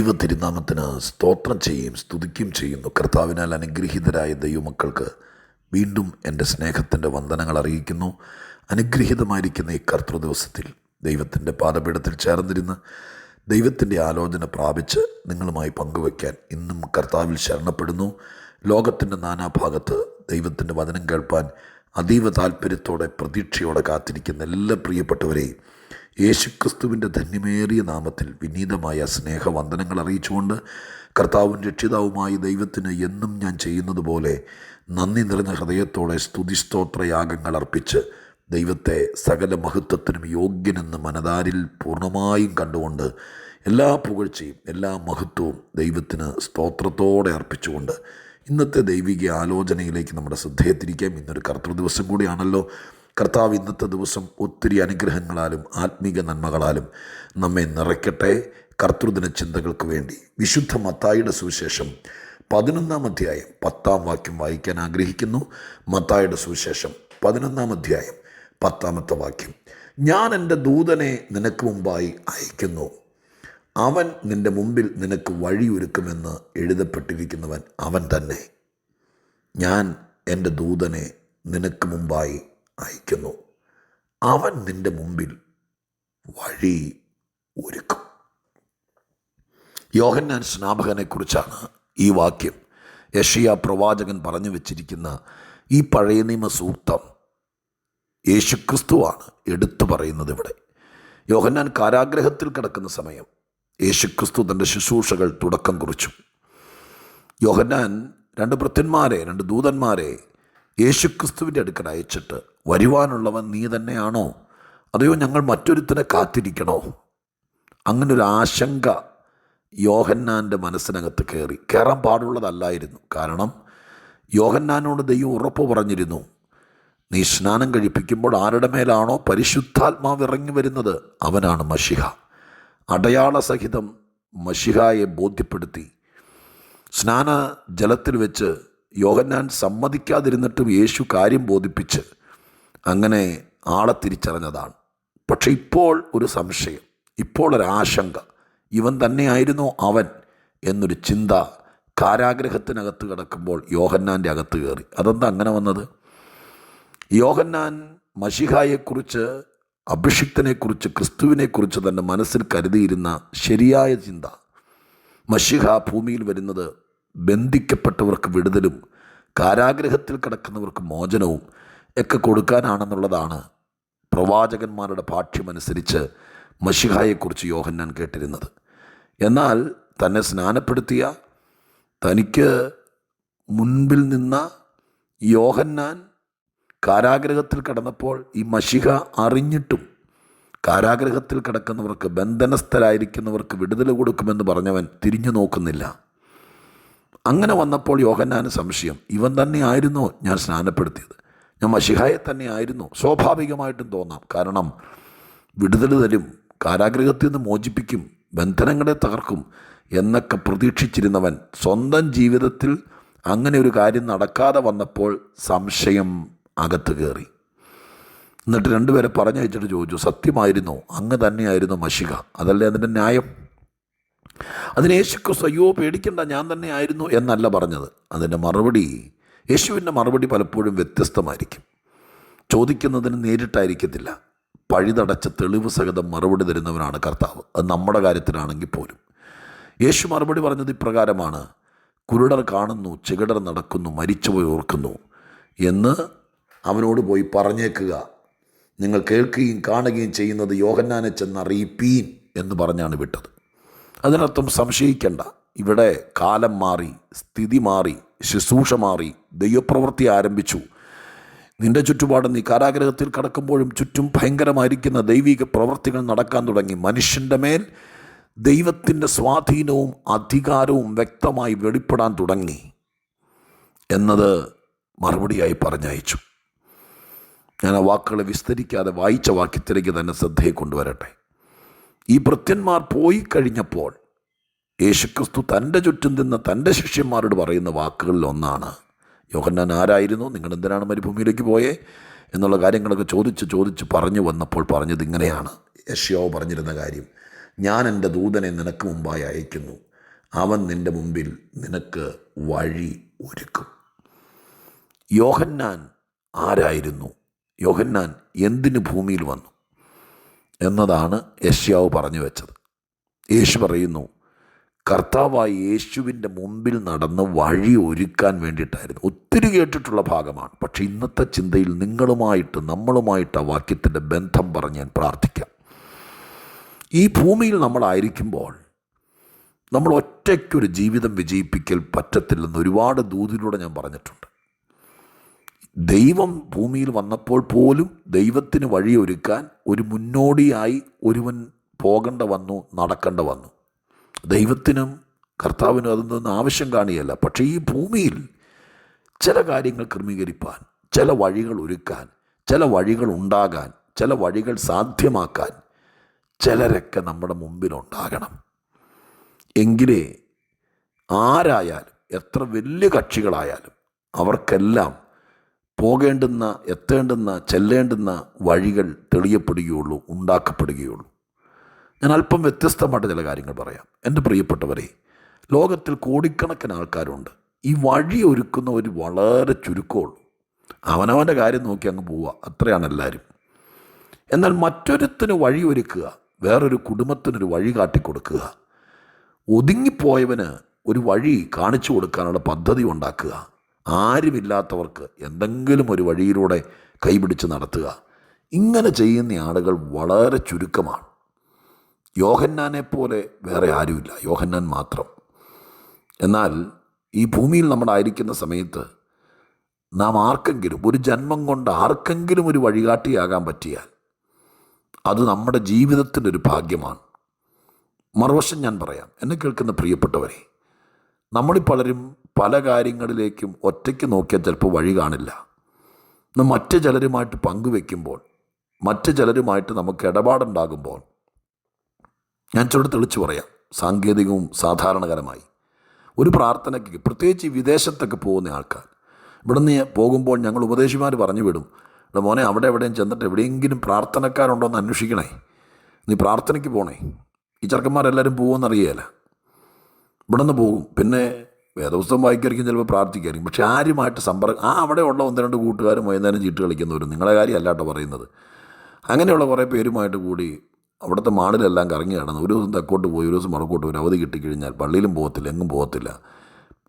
ദൈവ തിരുനാമത്തിന് സ്തോത്രം ചെയ്യും സ്തുതിക്കും ചെയ്യുന്നു. കർത്താവിനാൽ അനുഗ്രഹീതരായ ദൈവമക്കൾക്ക് വീണ്ടും എന്റെ സ്നേഹത്തിന്റെ വന്ദനങ്ങൾ അറിയിക്കുന്നു. അനുഗ്രഹീതമായിരിക്കുന്ന ഈ കർത്തൃ ദിവസത്തിൽ ദൈവത്തിന്റെ പാദപീഠത്തിൽ ചേർന്നിരുന്ന് ദൈവത്തിന്റെ ആലോചന പ്രാപിച്ച് നിങ്ങളുമായി പങ്കുവയ്ക്കാൻ ഇന്നും കർത്താവിൽ ശരണപ്പെടുന്നു. ലോകത്തിന്റെ നാനാഭാഗത്ത് ദൈവത്തിന്റെ വചനം കേൾപ്പാൻ അതീവ താല്പര്യത്തോടെ പ്രതീക്ഷയോടെ കാത്തിരിക്കുന്ന എല്ലാ പ്രിയപ്പെട്ടവരെയും യേശുക്രിസ്തുവിന്റെ ധന്യമേറിയ നാമത്തിൽ വിനീതമായ സ്നേഹവന്ദനങ്ങൾ അറിയിച്ചുകൊണ്ട് കർത്താവും രക്ഷിതാവുമായി ദൈവത്തിന് എന്നും ഞാൻ ചെയ്യുന്നത് പോലെ നന്ദി നിറഞ്ഞ ഹൃദയത്തോടെ സ്തുതിസ്തോത്രയാഗങ്ങൾ അർപ്പിച്ച് ദൈവത്തെ സകല മഹത്വത്തിനും യോഗ്യനെന്ന് മനതാരിൽ പൂർണമായും കണ്ടുകൊണ്ട് എല്ലാ പുകഴ്ചയും എല്ലാ മഹത്വവും ദൈവത്തിന് സ്തോത്രത്തോടെ അർപ്പിച്ചുകൊണ്ട് ഇന്നത്തെ ദൈവിക ആലോചനയിലേക്ക് നമ്മുടെ ശ്രദ്ധയെത്തിരിക്കാം ഇന്നൊരു കർത്തൃ ദിവസം കൂടിയാണല്ലോ. കർത്താവ് ഇന്നത്തെ ദിവസം ഒത്തിരി അനുഗ്രഹങ്ങളാലും ആത്മീക നന്മകളാലും നമ്മെ നിറയ്ക്കട്ടെ. കർത്തൃദിന ചിന്തകൾക്ക് വേണ്ടി വിശുദ്ധ മത്തായിയുടെ സുവിശേഷം പതിനൊന്നാം അധ്യായം പത്താം വാക്യം വായിക്കാൻ ആഗ്രഹിക്കുന്നു. മത്തായുടെ സുവിശേഷം പതിനൊന്നാം അധ്യായം പത്താമത്തെ വാക്യം. ഞാൻ എന്റെ ദൂതനെ നിനക്ക് മുമ്പായി അയക്കുന്നു അവൻ നിന്റെ മുമ്പിൽ നിനക്ക് വഴിയൊരുക്കുമെന്ന് എഴുതപ്പെട്ടിരിക്കുന്നവൻ അവൻ തന്നെ. ഞാൻ എന്റെ ദൂതനെ നിനക്ക് മുമ്പായി അയക്കുന്നു. അവൻ നിന്റെ മുമ്പിൽ വഴി ഒരുക്കും. യോഹന്നാൻ സ്നാപകനെക്കുറിച്ചാണ് ഈ വാക്യം. യഷിയ പ്രവാചകൻ പറഞ്ഞു വച്ചിരിക്കുന്ന ഈ പഴയ നിയമ സൂക്തം യേശുക്രിസ്തുവാണ് എടുത്തു പറയുന്നത് ഇവിടെ. യോഹന്നാൻ കാരാഗ്രഹത്തിൽ കിടക്കുന്ന സമയം യേശുക്രിസ്തു തന്റെ ശുശ്രൂഷകൾ തുടക്കം കുറിച്ചു. യോഹന്നാൻ രണ്ട് ഭൃത്യന്മാരെ രണ്ട് ദൂതന്മാരെ യേശുക്രിസ്തുവിന്റെ അടുക്കൽ അയച്ചിട്ട് വരുവാനുള്ളവൻ നീ തന്നെയാണോ? അതെയോ ഞങ്ങൾ മറ്റൊരുത്തിനെ കാത്തിരിക്കണോ? അങ്ങനൊരു ആശങ്ക യോഹന്നാന്റെ മനസ്സിനകത്ത് കയറി. കയറാൻ പാടുള്ളതല്ലായിരുന്നു. കാരണം യോഹന്നാനോട് ദൈവം ഉറപ്പ് പറഞ്ഞിരുന്നു. നീ സ്നാനം കഴിപ്പിക്കുമ്പോൾ ആരുടെ മേലാണോ പരിശുദ്ധാത്മാവ് ഇറങ്ങി വരുന്നത്? അവനാണ് മഷിഹ. അടയാള സഹിതം മഷിഹായെ ബോധ്യപ്പെടുത്തി. സ്നാന ജലത്തിൽ വെച്ച് യോഹന്നാൻ സമ്മതിക്കാതിരുന്നിട്ടും യേശു കാര്യം ബോധിപ്പിച്ച് അങ്ങനെ ആളെ തിരിച്ചറിഞ്ഞതാണ്. പക്ഷെ ഇപ്പോൾ ഒരു സംശയം ഇപ്പോൾ ഒരു ആശങ്ക. ഇവൻ തന്നെയായിരുന്നു അവൻ എന്നൊരു ചിന്ത കാരാഗ്രഹത്തിനകത്ത് കിടക്കുമ്പോൾ യോഹന്നാന്റെ അകത്ത് കയറി. അതെന്താ അങ്ങനെ വന്നത്? യോഹന്നാൻ മഷിഹായെക്കുറിച്ച് അഭിഷിക്തനെക്കുറിച്ച് ക്രിസ്തുവിനെക്കുറിച്ച് തന്റെ മനസ്സിൽ കരുതിയിരുന്ന ശരിയായ ചിന്ത. മഷിഹ ഭൂമിയിൽ വരുന്നത് ബന്ധിക്കപ്പെട്ടവർക്ക് വിടുതലും കാരാഗ്രഹത്തിൽ കിടക്കുന്നവർക്ക് മോചനവും ഒക്കെ കൊടുക്കാനാണെന്നുള്ളതാണ് പ്രവാചകന്മാരുടെ ഭാഷ്യമനുസരിച്ച് മഷിഹായെക്കുറിച്ച് യോഹന്നാൻ കേട്ടിരുന്നത്. എന്നാൽ തന്നെ സ്നാനപ്പെടുത്തിയ തനിക്ക് മുൻപിൽ നിന്ന യോഹന്നാൻ കാരാഗ്രഹത്തിൽ കിടന്നപ്പോൾ ഈ മഷിഹ അറിഞ്ഞിട്ടും കാരാഗ്രഹത്തിൽ കിടക്കുന്നവർക്ക് ബന്ധനസ്ഥരായിരിക്കുന്നവർക്ക് വിടുതൽ കൊടുക്കുമെന്ന് പറഞ്ഞവൻ തിരിഞ്ഞു നോക്കുന്നില്ല. അങ്ങനെ വന്നപ്പോൾ യോഹന്നാന് സംശയം ഇവൻ തന്നെ ആയിരുന്നോ? ഞാൻ സ്നാനപ്പെടുത്തിയത്. ഞാൻ മഷിഹായെ തന്നെ ആയിരുന്നു. സ്വാഭാവികമായിട്ടും തോന്നാം. കാരണം വിടുതൽ തരും കാരാഗ്രഹത്തിൽ നിന്ന് മോചിപ്പിക്കും ബന്ധനങ്ങളെ തകർക്കും എന്നൊക്കെ പ്രതീക്ഷിച്ചിരുന്നവൻ സ്വന്തം ജീവിതത്തിൽ അങ്ങനെ ഒരു കാര്യം നടക്കാതെ വന്നപ്പോൾ സംശയം അകത്ത് കയറി. എന്നിട്ട് രണ്ടുപേരെ പറഞ്ഞയച്ചിട്ട് ചോദിച്ചു സത്യമായിരുന്നു? അങ്ങ് തന്നെയായിരുന്നു മഷിക അതല്ലേ അതിന്റെ ന്യായം? അതിന് യേശുക്രിസ്തു അയ്യോ പേടിക്കണ്ട ഞാൻ തന്നെ ആയിരുന്നു എന്നല്ല പറഞ്ഞത്. അതിന്റെ മറുപടി യേശുവിന്റെ മറുപടി പലപ്പോഴും വ്യത്യസ്തമായിരിക്കും. ചോദിക്കുന്നതിന് നേരിട്ടായിരിക്കത്തില്ല. പഴുതടച്ച തെളിവ് സഹിതം മറുപടി തരുന്നവനാണ് കർത്താവ്. അത് നമ്മുടെ കാര്യത്തിലാണെങ്കിൽ പോലും. യേശു മറുപടി പറഞ്ഞത് ഇപ്രകാരമാണ് കുരുടർ കാണുന്നു ചെകിടർ നടക്കുന്നു മരിച്ചു പോയി ഓർക്കുന്നു എന്ന് അവനോട് പോയി പറഞ്ഞേക്കുക. നിങ്ങൾ കേൾക്കുകയും കാണുകയും ചെയ്യുന്നത് യോഹന്നാനെ ചെന്ന് അറിയിപ്പീൻ എന്ന് പറഞ്ഞാണ് വിട്ടത്. അതിനർത്ഥം സംശയിക്കേണ്ട. ഇവിടെ കാലം മാറി സ്ഥിതി മാറി ശുശ്രൂഷ മാറി ദൈവപ്രവൃത്തി ആരംഭിച്ചു. നിന്റെ ചുറ്റുപാട് നീ കാരാഗ്രഹത്തിൽ കടക്കുമ്പോഴും ചുറ്റും ഭയങ്കരമായിരിക്കുന്ന ദൈവിക പ്രവൃത്തികൾ നടക്കാൻ തുടങ്ങി. മനുഷ്യന്റെ മേൽ ദൈവത്തിന്റെ സ്വാധീനവും അധികാരവും വ്യക്തമായി വെളിപ്പെടാൻ തുടങ്ങി എന്നത് മറുപടിയായി പറഞ്ഞയച്ചു. ഞാൻ ആ വാക്കുകളെ വിസ്തരിക്കാതെ വായിച്ച വാക്യത്തിലേക്ക് തന്നെ ശ്രദ്ധയെ കൊണ്ടുവരട്ടെ. ഈ ഭൃത്യന്മാർ പോയി കഴിഞ്ഞപ്പോൾ യേശുക്രിസ്തു തന്റെ ചുറ്റും നിന്ന് തന്റെ ശിഷ്യന്മാരോട് പറയുന്ന വാക്കുകളിൽ ഒന്നാണ് യോഹന്നാൻ ആരായിരുന്നു? നിങ്ങൾ എന്തിനാണ് മരുഭൂമിയിലേക്ക് പോയേ? എന്നുള്ള കാര്യങ്ങളൊക്കെ ചോദിച്ച് ചോദിച്ച് പറഞ്ഞു വന്നപ്പോൾ പറഞ്ഞത് ഇങ്ങനെയാണ്. യഷ്യാവ് പറഞ്ഞിരുന്ന കാര്യം ഞാൻ എന്റെ ദൂതനെ നിനക്ക് മുമ്പായി അയക്കുന്നു. അവൻ നിന്റെ മുമ്പിൽ നിനക്ക് വഴി ഒരുക്കും. യോഹന്നാൻ ആരായിരുന്നു? യോഹന്നാൻ എന്തിന് ഭൂമിയിൽ വന്നു? എന്നതാണ് യശ്യാവ് പറഞ്ഞു വെച്ചത്. യേശു പറയുന്നു കർത്താവായി യേശുവിന്റെ മുമ്പിൽ നടന്ന് വഴി ഒരുക്കാൻ വേണ്ടിയിട്ടായിരുന്നു. ഒത്തിരി കേട്ടിട്ടുള്ള ഭാഗമാണ്. പക്ഷേ ഇന്നത്തെ ചിന്തയിൽ നിങ്ങളുമായിട്ട് നമ്മളുമായിട്ട് ആ വാക്യത്തിന്റെ ബന്ധം പറഞ്ഞ് ഞാൻ പ്രാർത്ഥിക്കാം. ഈ ഭൂമിയിൽ നമ്മളായിരിക്കുമ്പോൾ നമ്മൾ ഒറ്റയ്ക്കൊരു ജീവിതം വിജയിപ്പിക്കൽ പറ്റത്തില്ലെന്ന് ഒരുപാട് ദൂതിലൂടെ ഞാൻ പറഞ്ഞിട്ടുണ്ട്. ദൈവം ഭൂമിയിൽ വന്നപ്പോൾ പോലും ദൈവത്തിന് വഴിയൊരുക്കാൻ ഒരു മുന്നോടിയായി ഒരുവൻ പോകേണ്ട വന്നു നടക്കേണ്ട വന്നു. ദൈവത്തിനും കർത്താവിനും അതൊന്നും ആവശ്യം കാണുകയല്ല പക്ഷേ ഈ ഭൂമിയിൽ ചില കാര്യങ്ങൾ ക്രമീകരിപ്പാൻ ചില വഴികൾ ഒരുക്കാൻ ചില വഴികൾ ഉണ്ടാകാൻ ചില വഴികൾ സാധ്യമാക്കാൻ ചിലരൊക്കെ നമ്മുടെ മുമ്പിലുണ്ടാകണം എങ്കിലേ ആരായാലും എത്ര വലിയ കക്ഷികളായാലും അവർക്കെല്ലാം പോകേണ്ടുന്ന എത്തേണ്ടുന്ന ചെല്ലേണ്ടുന്ന വഴികൾ തെളിയപ്പെടുകയുള്ളൂ ഉണ്ടാക്കപ്പെടുകയുള്ളൂ. ഞാൻ അല്പം വ്യത്യസ്തമായിട്ട് ചില കാര്യങ്ങൾ പറയാം. എന്റെ പ്രിയപ്പെട്ടവരെ ലോകത്തിൽ കോടിക്കണക്കിന് ആൾക്കാരുണ്ട്. ഈ വഴി ഒരുക്കുന്നവർ വളരെ ചുരുക്കമുള്ളൂ. അവനവന്റെ കാര്യം നോക്കി അങ്ങ് പോവുക. അത്രയാണ് എല്ലാവരും. എന്നാൽ മറ്റൊരുത്തിന് വഴി ഒരുക്കുക വേറൊരു കുടുംബത്തിനൊരു വഴി കാട്ടിക്കൊടുക്കുക ഒതുങ്ങിപ്പോയവന് ഒരു വഴി കാണിച്ചു കൊടുക്കാനുള്ള പദ്ധതി ഉണ്ടാക്കുക ആരുമില്ലാത്തവർക്ക് എന്തെങ്കിലും ഒരു വഴിയിലൂടെ കൈപിടിച്ച് നടത്തുക. ഇങ്ങനെ ചെയ്യുന്ന ആളുകൾ വളരെ ചുരുക്കമാണ്. യോഹന്നാനെ പോലെ വേറെ ആരുമില്ല. യോഹന്നാൻ മാത്രം. എന്നാൽ ഈ ഭൂമിയിൽ നമ്മളായിരിക്കുന്ന സമയത്ത് നാം ആർക്കെങ്കിലും ഒരു ജന്മം കൊണ്ട് ആർക്കെങ്കിലും ഒരു വഴികാട്ടിയാകാൻ പറ്റിയാൽ അത് നമ്മുടെ ജീവിതത്തിന്റെ ഒരു ഭാഗ്യമാണ്. മറുവശം ഞാൻ പറയാം. എന്നെ കേൾക്കുന്ന പ്രിയപ്പെട്ടവരെ നമ്മളിൽ പലരും പല കാര്യങ്ങളിലേക്കും ഒറ്റയ്ക്ക് നോക്കിയാൽ ചിലപ്പോൾ വഴി കാണില്ല. മറ്റ് ചിലരുമായിട്ട് പങ്കുവെക്കുമ്പോൾ മറ്റ് ചിലരുമായിട്ട് നമുക്ക് ഇടപാടുണ്ടാകുമ്പോൾ ഞാൻ ചിലട് തെളിച്ചു പറയാം. സാങ്കേതികവും സാധാരണകരമായി. ഒരു പ്രാർത്ഥനയ്ക്ക് പ്രത്യേകിച്ച് വിദേശത്തൊക്കെ പോകുന്ന ആൾക്കാർ ഇവിടെ നിന്ന് പോകുമ്പോൾ ഞങ്ങൾ ഉപദേശിമാർ പറഞ്ഞു വിടും. ഇവിടെ മോനെ അവിടെ എവിടെയും ചെന്നിട്ട് എവിടെയെങ്കിലും പ്രാർത്ഥനക്കാരുണ്ടോ എന്ന് അന്വേഷിക്കണേ. നീ പ്രാർത്ഥനയ്ക്ക് പോണേ. ഈ ചെറുക്കന്മാരെല്ലാവരും പോകുമെന്നറിയേല ഇവിടെ നിന്ന് പോകും. പിന്നെ വേദപുസ്തകം വായിക്കായിരിക്കും ചിലപ്പോൾ പ്രാർത്ഥിക്കായിരിക്കും. പക്ഷേ ആരുമായിട്ട് സമ്പർക്കം ആ അവിടെ ഉള്ള ഒന്ന് രണ്ട് കൂട്ടുകാരും വൈകുന്നേരം ചീട്ട് കളിക്കുന്നവരും നിങ്ങളെ കാര്യമല്ല കേട്ടോ പറയുന്നത്. അങ്ങനെയുള്ള കുറേ പേരുമായിട്ട് കൂടി അവിടുത്തെ മാടിലെല്ലാം കറങ്ങി നടന്ന് ഒരു ദിവസം തെക്കോട്ട് പോയി ഒരു ദിവസം മറക്കോട്ട് പോയി അവധി കിട്ടിക്കഴിഞ്ഞാൽ പള്ളിയിലും പോകത്തില്ല എങ്ങും പോകത്തില്ല.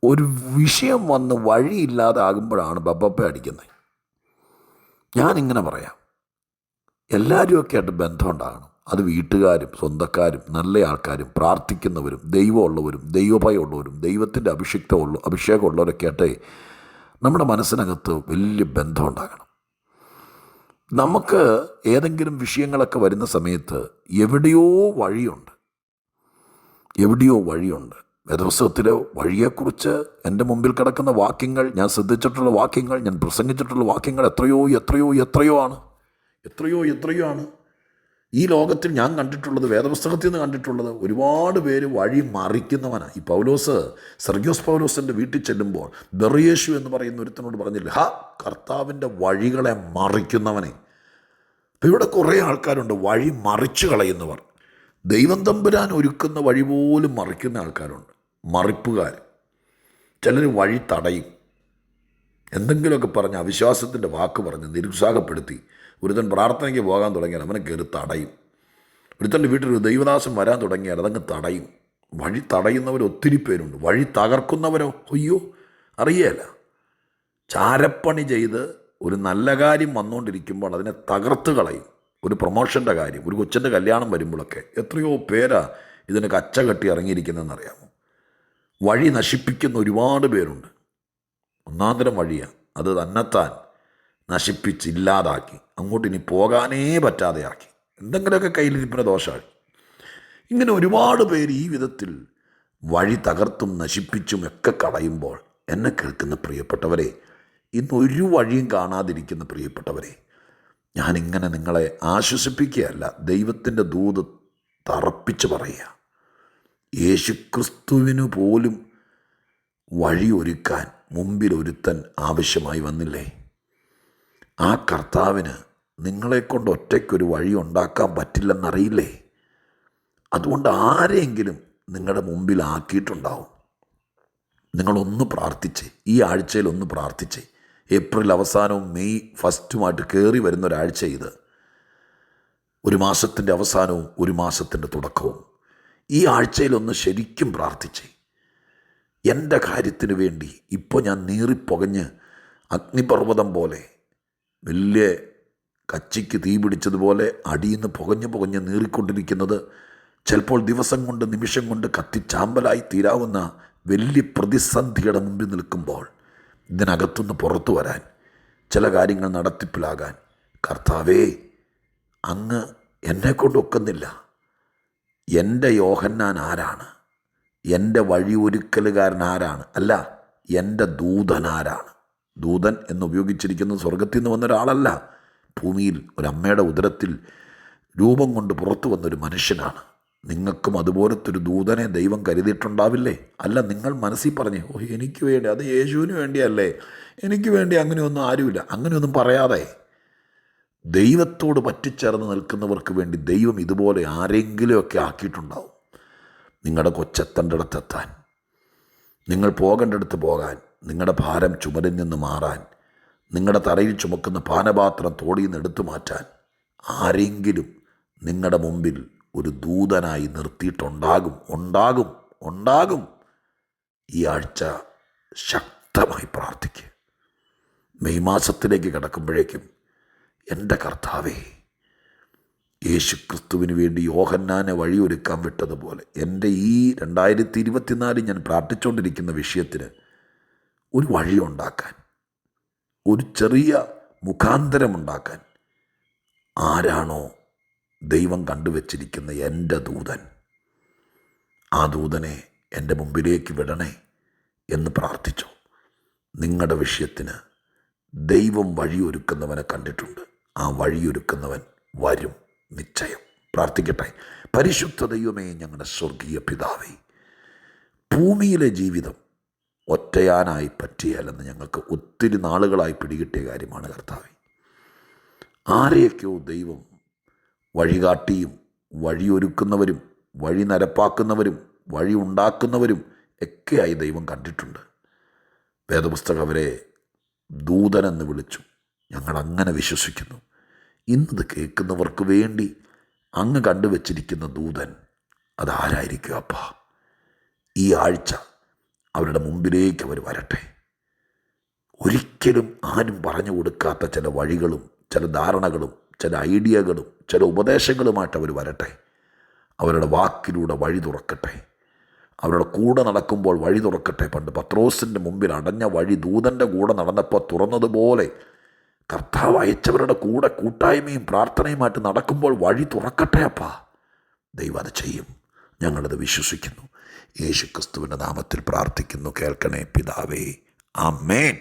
ഒരു വിഷയം വന്ന് വഴിയില്ലാതെ ആകുമ്പോഴാണ് ബബ്ബപ്പ അടിക്കുന്നത്. ഞാനിങ്ങനെ പറയാം. എല്ലാവരുമൊക്കെ ആയിട്ട് ബന്ധം ഉണ്ടാകണം. അത് വീട്ടുകാരും സ്വന്തക്കാരും നല്ല ആൾക്കാരും പ്രാർത്ഥിക്കുന്നവരും ദൈവമുള്ളവരും ദൈവഭയമുള്ളവരും ദൈവത്തിന്റെ അഭിഷിക്തമുള്ള അഭിഷേകമുള്ളവരൊക്കെ ആട്ടെ നമ്മുടെ മനസ്സിനകത്ത് വലിയ ബന്ധം ഉണ്ടാകണം നമുക്ക് ഏതെങ്കിലും വിഷയങ്ങളൊക്കെ വരുന്ന സമയത്ത് എവിടെയോ വഴിയുണ്ട്. എവിടെയോ വഴിയുണ്ട്. വേദപുസ്തകത്തിലെ വഴിയെക്കുറിച്ച് എന്റെ മുമ്പിൽ കിടക്കുന്ന വാക്യങ്ങൾ ഞാൻ ശ്രദ്ധിച്ചിട്ടുള്ള വാക്യങ്ങൾ ഞാൻ പ്രസംഗിച്ചിട്ടുള്ള വാക്യങ്ങൾ എത്രയോ എത്രയോ എത്രയോ ആണ്. എത്രയോ എത്രയോ ആണ്. ഈ ലോകത്തിൽ ഞാൻ കണ്ടിട്ടുള്ളത് വേദപുസ്തകത്തിൽ നിന്ന് കണ്ടിട്ടുള്ളത് ഒരുപാട് പേര് വഴി മറിക്കുന്നവനാണ് ഈ പൗലോസ് സർഗ്യോസ് പൗലോസിന്റെ വീട്ടിൽ ചെല്ലുമ്പോൾ ബെറിയേഷു എന്ന് പറയുന്ന ഒരുത്തനോട് പറഞ്ഞില്ല ഹാ കർത്താവിന്റെ വഴികളെ മറിക്കുന്നവനെ. അപ്പം ഇവിടെ കുറേ ആൾക്കാരുണ്ട് വഴി മറിച്ചു കളയുന്നവർ. ദൈവം തമ്പുരാൻ ഒരുക്കുന്ന വഴി പോലും മറിക്കുന്ന ആൾക്കാരുണ്ട് മറിപ്പുകാർ ചിലർ വഴി തടയും. എന്തെങ്കിലുമൊക്കെ പറഞ്ഞ് അവിശ്വാസത്തിന്റെ വാക്ക് പറഞ്ഞ് നിരുത്സാഹപ്പെടുത്തി ഒരുത്തൻ പ്രാർത്ഥനയ്ക്ക് പോകാൻ തുടങ്ങിയാൽ അവനെ കയറി തടയും. ഒരുത്തന്റെ വീട്ടിൽ ഒരു ദൈവദാസം വരാൻ തുടങ്ങിയാൽ അതങ്ങ് തടയും. വഴി തടയുന്നവർ ഒത്തിരി പേരുണ്ട്. വഴി തകർക്കുന്നവരോ? അയ്യോ അറിയേല. ചാരപ്പണി ചെയ്ത് ഒരു നല്ല കാര്യം വന്നുകൊണ്ടിരിക്കുമ്പോൾ അതിനെ തകർത്ത് കളയും. ഒരു പ്രൊമോഷന്റെ കാര്യം ഒരു കൊച്ചിന്റെ കല്യാണം വരുമ്പോഴൊക്കെ എത്രയോ പേരാ ഇതിന് കച്ച കെട്ടി ഇറങ്ങിയിരിക്കുന്നതെന്നറിയാമോ? വഴി നശിപ്പിക്കുന്ന ഒരുപാട് പേരുണ്ട്. ഒന്നാന്തരം വഴിയാണ് അത് തന്നെത്താൻ നശിപ്പിച്ച് ഇല്ലാതാക്കി. അങ്ങോട്ട് ഇനി പോകാനേ പറ്റാതെയാക്കി എന്തെങ്കിലുമൊക്കെ കയ്യിലിരിപ്പിന് ദോഷമായി. ഇങ്ങനെ ഒരുപാട് പേര് ഈ വിധത്തിൽ വഴി തകർത്തും നശിപ്പിച്ചും ഒക്കെ കളയുമ്പോൾ എന്നെ കേൾക്കുന്ന പ്രിയപ്പെട്ടവരെ ഇന്ന് ഒരു വഴിയും കാണാതിരിക്കുന്ന പ്രിയപ്പെട്ടവരെ ഞാനിങ്ങനെ നിങ്ങളെ ആശ്വസിപ്പിക്കുകയല്ല ദൈവത്തിന്റെ ദൂത് തറപ്പിച്ച് പറയുക. യേശുക്രിസ്തുവിനു പോലും വഴി ഒരുക്കാൻ മുമ്പിൽ ഒരുത്തൻ ആവശ്യമായി വന്നില്ലേ? ആ കർത്താവിന് നിങ്ങളെക്കൊണ്ട് ഒറ്റയ്ക്കൊരു വഴി ഉണ്ടാക്കാൻ പറ്റില്ലെന്നറിയില്ലേ? അതുകൊണ്ട് ആരെങ്കിലും നിങ്ങളുടെ മുമ്പിൽ ആക്കിയിട്ടുണ്ടാവും നിങ്ങളൊന്ന് പ്രാർത്ഥിച്ച് ഈ ആഴ്ചയിൽ ഒന്ന് പ്രാർത്ഥിച്ച്. ഏപ്രിൽ അവസാനവും മെയ് ഫസ്റ്റുമായിട്ട് കയറി വരുന്ന ഒരാഴ്ച ഇത്. ഒരു മാസത്തിന്റെ അവസാനവും ഒരു മാസത്തിന്റെ തുടക്കവും. ഈ ആഴ്ചയിലൊന്ന് ശരിക്കും പ്രാർത്ഥിച്ച്. എന്റെ കാര്യത്തിന് വേണ്ടി ഇപ്പോൾ ഞാൻ നീറിപ്പൊകഞ്ഞ് അഗ്നിപർവതം പോലെ വലിയ കച്ചിക്ക് തീ പിടിച്ചതുപോലെ അടിയിന്ന് പുകഞ്ഞു പുകഞ്ഞ് നീറിക്കൊണ്ടിരിക്കുന്നത് ചിലപ്പോൾ ദിവസം കൊണ്ട് നിമിഷം കൊണ്ട് കത്തിച്ചാമ്പലായി തീരാവുന്ന വലിയ പ്രതിസന്ധിയുടെ മുമ്പിൽ നിൽക്കുമ്പോൾ ഇതിനകത്തുനിന്ന് പുറത്തു വരാൻ ചില കാര്യങ്ങൾ നടത്തിപ്പിലാകാൻ കർത്താവേ അങ്ങ് എന്നെ കൊണ്ടൊക്കുന്നില്ല എന്റെ യോഹന്നാൻ ആരാണ്? എന്റെ വഴിയൊരുക്കലുകാരൻ ആരാണ്? അല്ല എന്റെ ദൂതൻ ദൂതൻ എന്ന് ഉപയോഗിച്ചിരിക്കുന്നത് സ്വർഗത്തിൽ നിന്ന് വന്ന ഒരാളല്ല. ഭൂമിയിൽ ഒരമ്മയുടെ ഉദരത്തിൽ രൂപം കൊണ്ട് പുറത്തു വന്നൊരു മനുഷ്യനാണ്. നിങ്ങൾക്കും അതുപോലത്തെ ഒരു ദൂതനെ ദൈവം കരുതിയിട്ടുണ്ടാവില്ലേ? അല്ല നിങ്ങൾ മനസ്സിൽ പറഞ്ഞു ഓ എനിക്ക് വേണ്ടി അത് യേശുവിന് വേണ്ടിയല്ലേ? എനിക്ക് വേണ്ടി അങ്ങനെയൊന്നും ആരുമില്ല. അങ്ങനെയൊന്നും പറയാതെ. ദൈവത്തോട് പറ്റിച്ചേർന്ന് നിൽക്കുന്നവർക്ക് വേണ്ടി ദൈവം ഇതുപോലെ ആരെങ്കിലുമൊക്കെ ആക്കിയിട്ടുണ്ടാവും. നിങ്ങളുടെ കൊച്ചെത്തേണ്ടിടത്തെത്താൻ നിങ്ങൾ പോകേണ്ടടുത്ത് പോകാൻ നിങ്ങളുടെ ഭാരം ചുമരിൽ നിന്ന് മാറാൻ നിങ്ങളുടെ തറയിൽ ചുമക്കുന്ന പാനപാത്രം തോടിയിൽ നിന്ന് എടുത്തു മാറ്റാൻ ആരെങ്കിലും നിങ്ങളുടെ മുമ്പിൽ ഒരു ദൂതനായി നിർത്തിയിട്ടുണ്ടാകും ഉണ്ടാകും ഉണ്ടാകും. ഈ ആഴ്ച ശക്തമായി പ്രാർത്ഥിക്കുക. മെയ് മാസത്തിലേക്ക് കിടക്കുമ്പോഴേക്കും എന്റെ കർത്താവേ യേശു ക്രിസ്തുവിന് വേണ്ടി യോഹന്നാനെ വഴിയൊരുക്കാൻ വിട്ടതുപോലെ എന്റെ ഈ രണ്ടായിരത്തി ഇരുപത്തിനാലിൽ ഞാൻ പ്രാർത്ഥിച്ചുകൊണ്ടിരിക്കുന്ന വിഷയത്തിന് ഒരു വഴിയുണ്ടാക്കാൻ ഒരു ചെറിയ മുഖാന്തരമുണ്ടാക്കാൻ ആരാണോ ദൈവം കണ്ടുവച്ചിരിക്കുന്ന എന്റെ ദൂതൻ ആ ദൂതനെ എന്റെ മുമ്പിലേക്ക് വിടണേ എന്ന് പ്രാർത്ഥിച്ചു. നിങ്ങളുടെ വിഷയത്തിന് ദൈവം വഴിയൊരുക്കുന്നവനെ കണ്ടിട്ടുണ്ട്. ആ വഴിയൊരുക്കുന്നവൻ വരും നിശ്ചയം. പ്രാർത്ഥിക്കട്ടെ. പരിശുദ്ധ ദൈവമേ ഞങ്ങളുടെ സ്വർഗീയ പിതാവേ ഭൂമിയിലെ ജീവിതം ഒറ്റയാനായി പറ്റിയാലെന്ന് ഞങ്ങൾക്ക് ഒത്തിരി നാളുകളായി പിടികിട്ടിയ കാര്യമാണ് കർത്താവ്. ആരെയൊക്കെയോ ദൈവം വഴികാട്ടിയും വഴിയൊരുക്കുന്നവരും വഴി നരപ്പാക്കുന്നവരും വഴി ഉണ്ടാക്കുന്നവരും ഒക്കെയായി ദൈവം കണ്ടിട്ടുണ്ട്. വേദപുസ്തകം അവരെ ദൂതനെന്ന് വിളിച്ചു. ഞങ്ങൾ അങ്ങനെ വിശ്വസിക്കുന്നു. ഇന്നത് കേൾക്കുന്നവർക്ക് വേണ്ടി അങ്ങ് കണ്ടുവച്ചിരിക്കുന്ന ദൂതൻ അതാരായിരിക്കും അപ്പ? ഈ ആഴ്ച അവരുടെ മുമ്പിലേക്ക് അവർ വരട്ടെ. ഒരിക്കലും ആരും പറഞ്ഞു കൊടുക്കാത്ത ചില വഴികളും ചില ധാരണകളും ചില ഐഡിയകളും ചില ഉപദേശങ്ങളുമായിട്ട് അവർ വരട്ടെ. അവരുടെ വാക്കിലൂടെ വഴി തുറക്കട്ടെ. അവരുടെ കൂടെ നടക്കുമ്പോൾ വഴി തുറക്കട്ടെ. പണ്ട് പത്രോസിന്റെ മുമ്പിൽ അടഞ്ഞ വഴി ദൂതന്റെ കൂടെ നടന്നപ്പോൾ തുറന്നതുപോലെ കർത്താവ് അയച്ചവരുടെ കൂടെ കൂട്ടായ്മയും പ്രാർത്ഥനയുമായിട്ട് നടക്കുമ്പോൾ വഴി തുറക്കട്ടെ അപ്പാ. ദൈവം അത് ചെയ്യും. ഞങ്ങളത് വിശ്വസിക്കുന്നു. യേശു ക്രിസ്തുവിന്റെ നാമത്തിൽ പ്രാർത്ഥിക്കുന്നു. കേൾക്കണേ പിതാവേ. ആമേൻ.